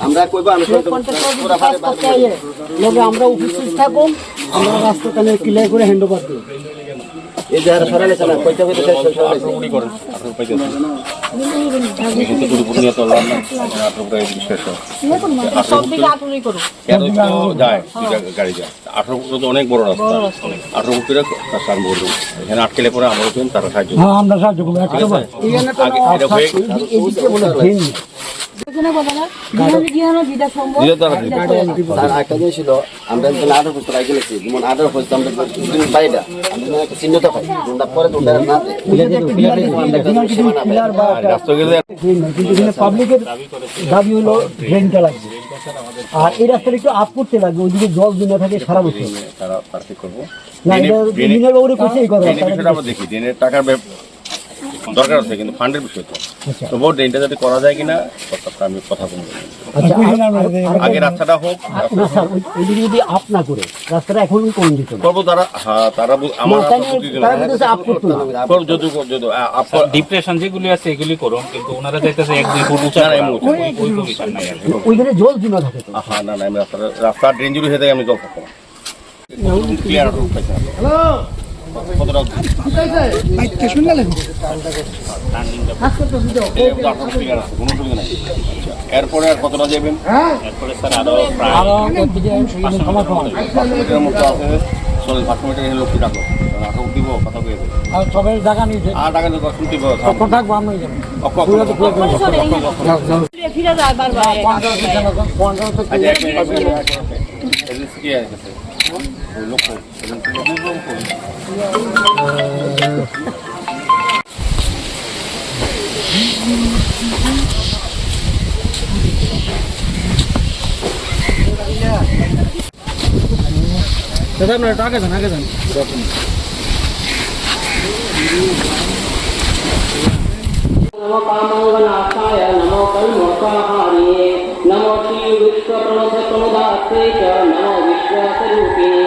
আমরা কইবা আমি লগে আমরা উপস্থিত থাকুন আমরা রাস্তা তাহলে ক্লিয়ার করে হ্যান্ড ওভার এই যে সরালে চালা কইতে কইতে শেষ সরালে পুরি করেন আপনার পাইতে কিন্তু পুরি নিয়ে তো না শেষ হয়। সব দিকে আটুরি করো এত যায় গাড়ি যায়। আঠারো তো অনেক বড় রাস্তা। আঠারো সার বলব এখানে আটকেলে পরে আমরা কিন্তু তারা সাহায্য করবে। হ্যাঁ আমরা সাহায্য করব আগে এটা হয়ে দিবে। ছিল আমরা রাখি গেছি যেমন আমরা বাইরে চিহ্নিত পাই। পাবলিকের হলো ড্রেনটা লাগবে। আর এই রাস্তাটা একটু আপ করতে লাগবে ওইদিকে জল জমে থাকে সারা বছর। না এটা বাবুরে এই কথা। টাকার দরকার আছে কিন্তু ফান্ডের বিষয় তো। তো বোর্ড ড্রেনটা যদি করা যায় কিনা কথা আমি কথা বলব। আচ্ছা আগে রাস্তাটা হোক না ওইদিকে যদি আপ না করে রাস্তাটা এখন কোন দিত না। করব তারা হ্যাঁ তারা আমার না। না যদি যদি ডিপ্রেশন যেগুলি আছে এগুলি করুন কিন্তু ওনারা চাইতেছে এক দুই ফুট উঁচা না, না, ওইখানে জল জমে থাকে তো। হ্যাঁ না না আমি রাস্তাটা রাস্তা ড্রেন জুড়ে হয়ে থাকে আমি জল থাকব ক্লিয়ার হ্যালো। আচ্ছা, এরপরে আর কতটা যাবেন এরপরে স্যার আরও প্রায় মতো আছে চলেন পাঁচশো মিটার এলে রাখো রাখো দিব কথা কয়ে আর সবাই জায়গা নিয়েছে আর টাকা ফিরে যায় বারবার দাদা আপনার টাকা দেন আগে দেন नमो कामङ्गनाथाय नमो कल्मोषाहारिणे नमो श्रीविश्वप्रणसप्रमदास्ते च नमो विश्वासरूपिणे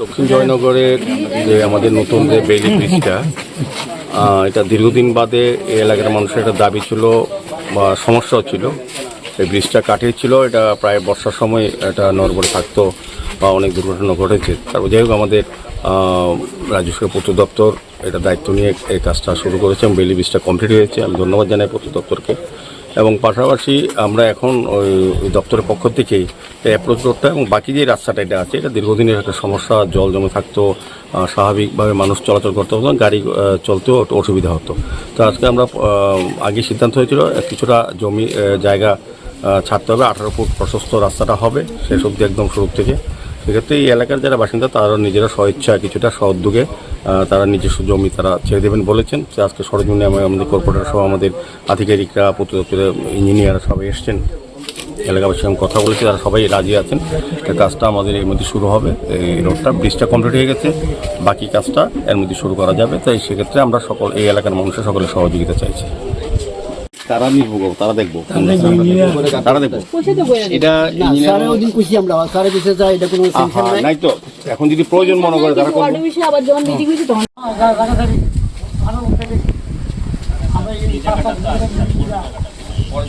দক্ষিণ জয়নগরের যে আমাদের নতুন যে বেলি ব্রিজটা এটা দীর্ঘদিন বাদে এই এলাকার মানুষের একটা দাবি ছিল বা সমস্যাও ছিল। এই ব্রিজটা কাটিয়েছিল, এটা প্রায় বর্ষার সময় এটা নড়বড়ে থাকতো বা অনেক দুর্ঘটনা ঘটেছে। তারপর যাই হোক, আমাদের রাজ্য সরকার পূর্ত দপ্তর এটা দায়িত্ব নিয়ে এই কাজটা শুরু করেছে এবং বেলি ব্রিজটা কমপ্লিট হয়েছে। আমি ধন্যবাদ জানাই পূর্ত দপ্তরকে। এবং পাশাপাশি আমরা এখন ওই দপ্তরের পক্ষ এই অ্যাপ্রোচ রোডটা এবং বাকি যে রাস্তাটা এটা আছে, এটা দীর্ঘদিনের একটা সমস্যা, জল জমে থাকতো স্বাভাবিকভাবে মানুষ চলাচল করতে হতো গাড়ি চলতেও অসুবিধা হতো। তো আজকে আমরা আগে সিদ্ধান্ত হয়েছিল কিছুটা জমি জায়গা ছাড়তে হবে, আঠারো ফুট প্রশস্ত রাস্তাটা হবে, শেষ অবধি একদম শুরু থেকে। সেক্ষেত্রে এই এলাকার যারা বাসিন্দা, তারা নিজেরা স্বইচ্ছা কিছুটা সদ্যোগে তারা নিজস্ব জমি তারা ছেড়ে দেবেন বলেছেন। আজকে সরজমিনে আমি আমাদের কর্পোরেটর সহ আমাদের আধিকারিকরা পূর্ত দপ্তরের ইঞ্জিনিয়ার সবাই এসছেন। এলাকাবাসীর সঙ্গে কথা বলেছি, তারা সবাই রাজি আছেন। কাজটা আমাদের এর মধ্যে শুরু হবে। এই রোডটা ব্রিজটা কমপ্লিট হয়ে গেছে। বাকি কাজটা এর মধ্যে শুরু করা যাবে। তাই সেক্ষেত্রে আমরা সকল, এই এলাকার মানুষের সকলে সহযোগিতা চাইছি। তারা নির্ভোগ তারা দেখব। তারা দেখব এটা স্যারে খুশি আমরা স্যারে চাই এটা কোনো নাই। নাই তো। এখন যদি প্রয়োজন মনে করে তারা করবে। ওয়ার্ড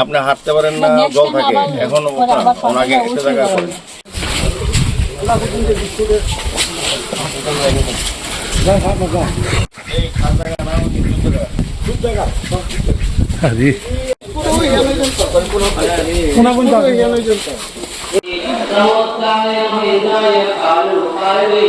আপনি হাঁটতে পারেন না জল থাকে। এখন ওনাকে এসে এই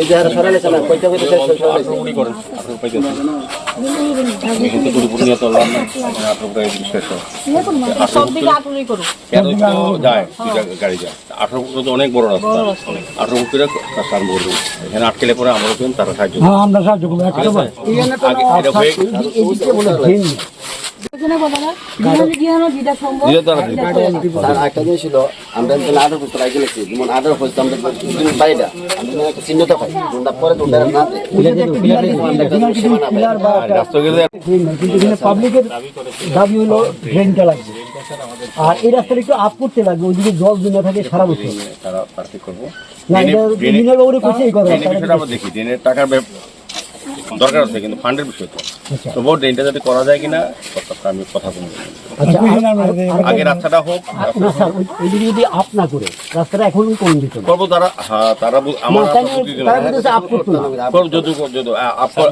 এই যে হারা সরালে চালা কইতে কইতে শেষ সরালে উনি করেন আপনার উপায় দিন আমি কিন্তু পুরোপুরি নিয়ে চললাম না আপনার উপায় শেষ সব দিকে আটুরি করো এত যায় গাড়ি যায়। আঠারো ফুট তো অনেক বড় রাস্তা। আঠারো ফুট করে আরম্ভ করব এখানে আটকেলে পরে আমরা কিন্তু তারা সাহায্য করবে। হ্যাঁ আমরা সাহায্য করব দিবে। পাবলিকের হলো ড্রেনটা লাগবে। আর এই রাস্তাটা একটু আপ করতে লাগবে ওইদিকে জল জমে থাকে সারা বছর। তারা করব। না এটা মিনার এই কথা। টাকার দরকার আছে কিন্তু ফান্ডের বিষয় তো। আচ্ছা। তবুও ড্রেনটা যাতে করা যায় কিনা কথাটা আমি কথা বলব। আচ্ছা আগে রাস্তাটা হোক ওইদিকে যদি আপ না করে রাস্তাটা এখন কোন দিত না। করব তারা হ্যাঁ তারা আমার যদি যদি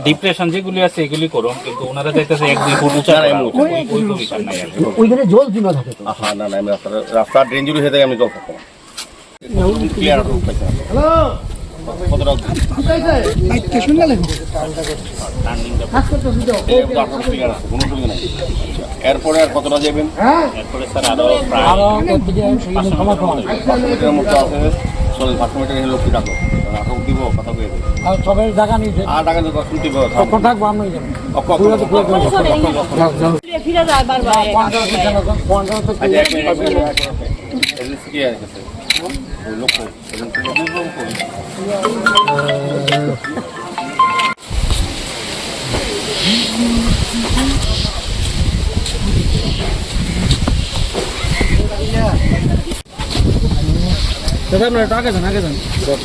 ডিপ্রেশন যেগুলি আছে এগুলি করুন কিন্তু ওনারা চাইতেছে এক দুই ফুট উঁচা তো। ওইখানে জল জমে থাকে তো। হ্যাঁ না না আমি রাস্তাটা রাস্তা ড্রেন জুড়ে হয়ে থাকে আমি জল থাকব ক্লিয়ার কতটা এরপরে আর কতটা যাবেন? এরপরে স্যার আরও প্রায় মতো আছে। চলেন পাঁচশো মিটার লোক কি ডাকো দিব কথা কয়ে দেবে আর সবাই জায়গা নিয়েছে আর টাকা কখন থাকব? আমরা ফিরে যায় বারবার মিনিট এক মিনিট এজেন্সি কি আছে ওই লোক এজেন্সি লোক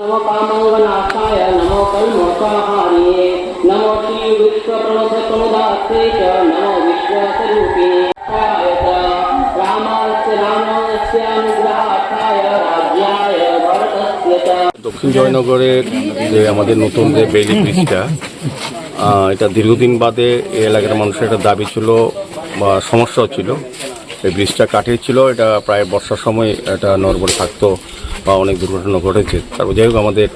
नमो कामङ्गनाशाय नमो कल्मषाहारिणे नमो श्री विश्वप्रणसतमुदास्ते च नमो विश्वासरूपिणे দক্ষিণ জয়নগরের যে আমাদের নতুন যে বেলি ব্রিজটা এটা দীর্ঘদিন বাদে এই এলাকার মানুষের একটা দাবি ছিল বা সমস্যাও ছিল। এই ব্রিজটা কাটিয়েছিল, এটা প্রায় বর্ষার সময় এটা নর্মাল থাকতো বা অনেক দুর্ঘটনা ঘটেছে। তারপর যাই হোক, আমাদের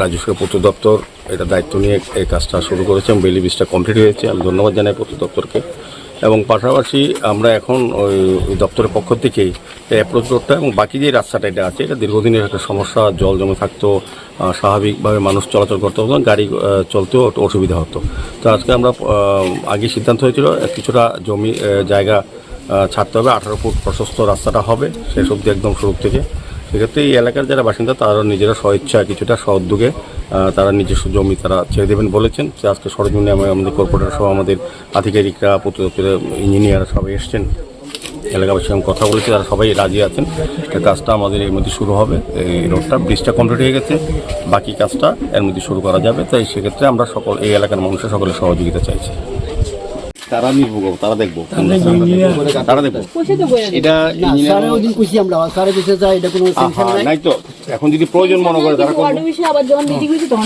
রাজ্য সরকার পূর্ত দপ্তর এটা দায়িত্ব নিয়ে এই কাজটা শুরু করেছে বেইলি ব্রিজটা কমপ্লিট হয়েছে। আমি ধন্যবাদ জানাই পূর্ত দপ্তরকে। এবং পাশাপাশি আমরা এখন ওই দপ্তরের পক্ষ এই অ্যাপ্রোচ রোডটা এবং বাকি যে রাস্তাটা এটা আছে, এটা দীর্ঘদিনের একটা সমস্যা, জল জমে থাকতো স্বাভাবিকভাবে মানুষ চলাচল করতে হতো গাড়ি চলতেও একটু অসুবিধা হতো। তো আজকে আমরা আগে সিদ্ধান্ত হয়েছিল কিছুটা জমি জায়গা ছাড়তে হবে, আঠারো ফুট প্রশস্ত রাস্তাটা হবে, শেষ অব্দি একদম শুরু থেকে। সেক্ষেত্রে এই এলাকার যারা বাসিন্দা, তারা নিজেরা স্বইচ্ছা কিছুটা সদ্যোগে তারা নিজস্ব জমি তারা ছেড়ে দেবেন বলেছেন। আজকে সরজমিনে আমি আমাদের কর্পোরেটর সহ আমাদের আধিকারিকরা পূর্ত দপ্তরের ইঞ্জিনিয়ার সবাই এসছেন। এলাকাবাসীর সঙ্গে কথা বলেছি, তারা সবাই রাজি আছেন। কাজটা আমাদের এর মধ্যে শুরু হবে। এই রোডটা ব্রিজটা কমপ্লিট হয়ে গেছে। বাকি কাজটা এর মধ্যে শুরু করা যাবে। তাই সেক্ষেত্রে আমরা সকল এই এলাকার মানুষের সকলের সহযোগিতা চাইছি। তারা নির্ভোগ তারা দেখব। তারা দেখব। এটা আমরা এটা কোনো নাই। নাই তো। এখন যদি প্রয়োজন মনে করে তারা আবার যখন মিটিং হয়েছে তখন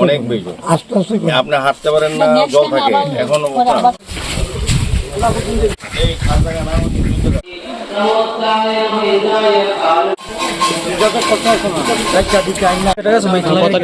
অনেক বেশি আস্তে আস্তে আপনি হাঁটতে পারেন না জল থাকে। এখন এই